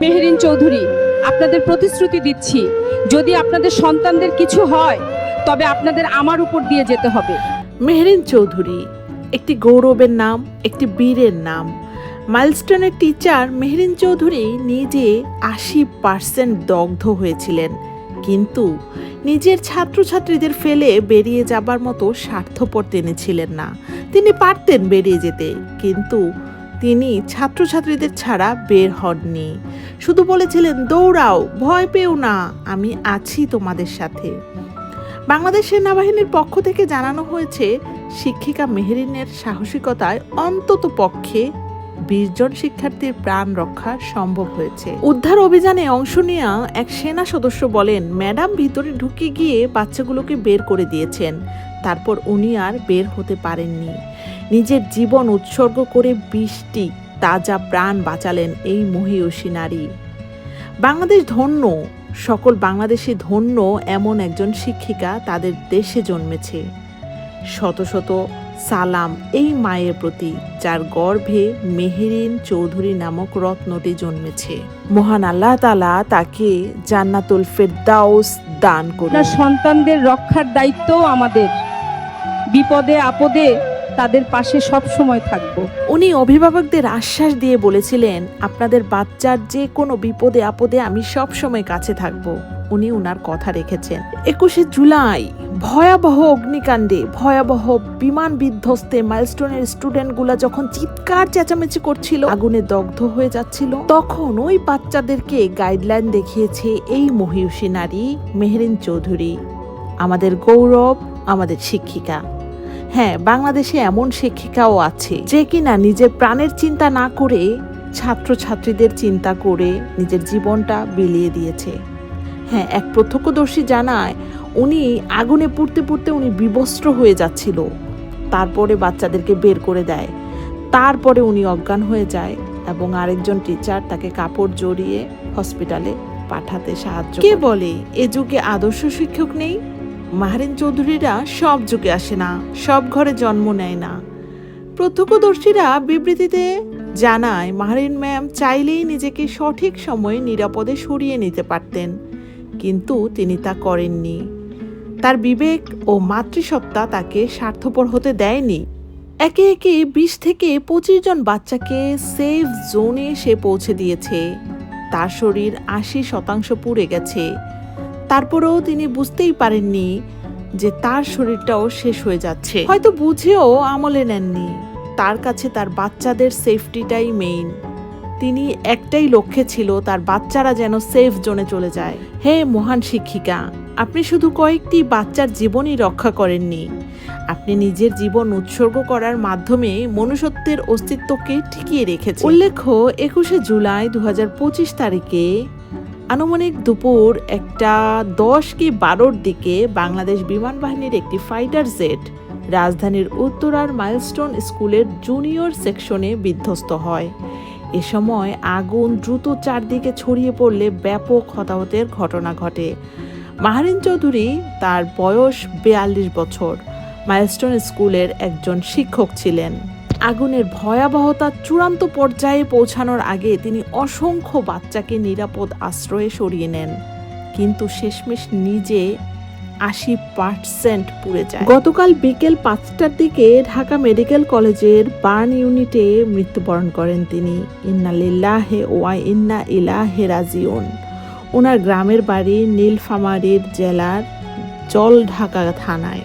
মেহেরিন চৌধুরী, আপনাদের প্রতিশ্রুতি দিচ্ছি। যদি আপনাদের সন্তানদের কিছু হয়, তবে আপনাদের আমার উপর দিয়ে যেতে হবে। মেহরিন চৌধুরী, একটি গৌরবের নাম, একটি বীরের নাম। মাইলস্টোনের টিচার মেহরিন চৌধুরী নিজে আশি পার্সেন্ট দগ্ধ হয়েছিলেন। কিন্তু নিজের ছাত্রছাত্রীদের ফেলে বেরিয়ে যাবার মতো স্বার্থপর তিনি ছিলেন না। তিনি পারতেন বেরিয়ে যেতে, কিন্তু তিনি ছাত্রছাত্রীদের ছাড়া বের হননি। শুধু বলেছিলেন, দৌড়াও, ভয় পেও না, আমি আছি তোমাদের সাথে। বাংলাদেশ সেনাবাহিনীর পক্ষ থেকে জানানো হয়েছে, শিক্ষিকা মেহরিনের সাহসিকতায় অন্তত পক্ষে বিশ জন শিক্ষার্থীর প্রাণ রক্ষা সম্ভব হয়েছে। উদ্ধার অভিযানে অংশ নেওয়া এক সেনা সদস্য বলেন, ম্যাডাম ভিতরে ঢুকে গিয়ে বাচ্চাগুলোকে বের করে দিয়েছেন, তারপর উনি আর বের হতে পারেননি। নিজের জীবন উৎসর্গ করে বৃষ্টি, তাজা প্রাণ বাঁচালেন এই মহিয়সী নারী। বাংলাদেশ ধন্য, সকল বাংলাদেশি ধন্য এমন একজন শিক্ষিকা তাদের দেশে জন্মেছে। শত শত সালাম এই মায়ের প্রতি, যার গর্ভে মেহেরিন চৌধুরী নামক রত্নটি জন্মেছে। মহান আল্লাহ তালা তাকে জান্নাতুল ফেরদাউস দান আপনার সন্তানদের রক্ষার দায়িত্বও আমাদের। বিপদে, আপদে তাদের পাশে সব সময় থাকব। উনি অভিভাবকদের আশ্বাস দিয়ে বলেছিলেন, আপনাদের বাচ্চার যে কোনো বিপদে আপদে আমি সব সময় কাছে থাকব। উনি উনার কথা রেখেছেন। একুশে জুলাই, ভয়াবহ অগ্নিকাণ্ডে, ভয়াবহ বিমান বিধ্বস্তে মাইলস্টোনের স্টুডেন্টগুলা যখন চিৎকার চেঁচামেচি করছিল, আগুনে দগ্ধ হয়ে যাচ্ছিল, তখন ওই বাচ্চাদেরকে গাইডলাইন দেখিয়েছে এই মহিষী নারী, মেহরিন চৌধুরী। আমাদের গৌরব, আমাদের শিক্ষিকা। হ্যাঁ বাংলাদেশে এমন শিক্ষিকাও আছে যে কিনা নিজের প্রাণের চিন্তা না করে ছাত্রছাত্রীদের চিন্তা করে নিজের জীবনটা বিলিয়ে দিয়েছে। হ্যাঁ এক প্রত্যক্ষদর্শী জানায় উনি আগুনে পুড়তে পুড়তে উনি বিবস্ত্র হয়ে যাচ্ছিল। তারপরে বাচ্চাদেরকে বের করে দেয়। তারপরে উনি অজ্ঞান হয়ে যায় এবং আরেকজন টিচার তাকে কাপড় জড়িয়ে হসপিটালে পাঠাতে সাহায্য কে বলে? এ যুগে আদর্শ শিক্ষক নেই? মাহারিন চৌধুরীরা সব যুগে আসে না, সব ঘরে জন্ম নেয় না। প্রত্যক্ষদর্শীরা বিবৃতিতে জানায়, মাহারিন ম্যাম চাইলেই নিজেকে সঠিক সময়ে নিরাপদে সরিয়ে নিতে পারতেন, কিন্তু তিনি তা করেননি। তার বিবেক ও মাতৃসত্তা তাকে স্বার্থপর হতে দেয়নি। একে একে বিশ থেকে পঁচিশ জন বাচ্চাকে সেফ জোনে সে পৌঁছে দিয়েছে। তার শরীর আশি শতাংশ পুড়ে গেছে। তারপরেও তিনি বুঝতেই পারেননি যে তার শরীরটাও শেষ হয়ে যাচ্ছে। হয়তো বুঝেও আমলে নেননি। তার কাছে তার বাচ্চাদের সেফটিটাই মেইন তিনি একটাই লক্ষ্যে ছিল তার বাচ্চারা যেন সেফ জোনে চলে যায়। হে মহান শিক্ষিকা, আপনি শুধু কয়েকটি বাচ্চার জীবনই রক্ষা করেননি। আপনি নিজের জীবন উৎসর্গ করার মাধ্যমে মনুষ্যত্বের অস্তিত্বকে টিকিয়ে রেখেছেন। উল্লেখ্য, একুশে জুলাই দু হাজার পঁচিশ তারিখে আনুমানিক দুপুর একটা দশ কি বারোর দিকে বাংলাদেশ বিমান বাহিনীর একটি ফাইটার জেট রাজধানীর উত্তরার মাইলস্টোন স্কুলের জুনিয়র সেকশনে বিধ্বস্ত হয়। এ সময় আগুন দ্রুত চারদিকে ছড়িয়ে পড়লে ব্যাপক হতাহতের ঘটনা ঘটে। মাহারিন চৌধুরী তার বয়স বেয়াল্লিশ বছর। মাইলস্টোন স্কুলের একজন শিক্ষক ছিলেন। আগুনের ভয়াবহতা চূড়ান্ত পর্যায়ে পৌঁছানোর আগে তিনি অসংখ্য বাচ্চাকে নিরাপদ আশ্রয়ে সরিয়ে নেন। কিন্তু শেষমেশ নিজে আশি পার্সেন্ট পুড়ে যায়। গতকাল বিকেল পাঁচটার দিকে ঢাকা মেডিকেল কলেজের বার্ন ইউনিটে মৃত্যুবরণ করেন তিনি। ইন্না লিল্লাহে ওয়া ইন্না ইলাহে রাজিউন। ওনার গ্রামের বাড়ি নীলফামারীর জেলার জল ঢাকা থানায়।